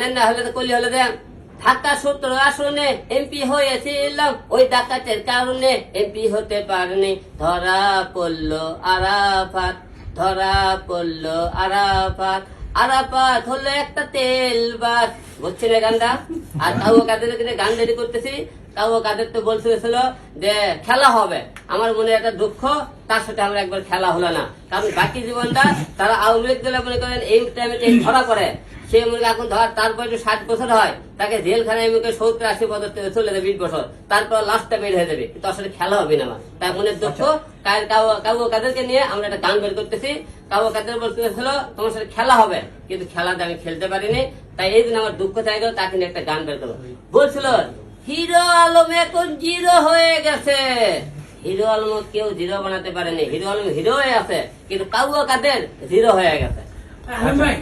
জানেন না হলে কলি হলে দেন। ঢাকা সত্তর আসনে এমপি হয়েছিলাম। ওই ডাকাতের কারণে এমপি হতে পারেনি। ধরা পড়ল আরাফাত, ধরা পড়ল আরাফাত। আরাফাত হলো একটা তেল বাস। বুঝছি না আর তাও কাদের গান করতেছি? তাও কাদের তো বলছিল যে খেলা হবে। আমার মনে একটা দুঃখ, তার সাথে আমরা একবার খেলা হলো না। কারণ বাকি জীবনটা তারা আওয়ামী লীগ মনে করেন এই টাইমে ধরা পড়ে সে করেন এখন ধর তার বয়স যদি ষাট বছর হয় তাকে জেলখানায় করেন সত্তর আশি বছর চলে যাবে বিশ বছর। তারপর লাস্টটা বের হয়ে যাবে। তো আসলে খেলা হবে না আমার। তাই মনে দুঃখ কার কাউ কাউ কাদেরকে নিয়ে আমরা একটা গান বের করতেছি। কাউ কাদের বলতেছিল তোমার সাথে খেলা হবে। কিন্তু খেলাতে আমি খেলতে পারিনি। তাই এই দিন আমার দুঃখ চাই গেল তাকে নিয়ে একটা গান বের করব বলছিল হিরো আলম এখন জিরো হয়ে গেছে? হিরো আলম কেউ জিরো বানাতে পারেনি। হিরো আলম হিরো হয়ে আছে কিন্তু কাউয়া কাদের জিরো হয়ে গেছে। আলম ভাই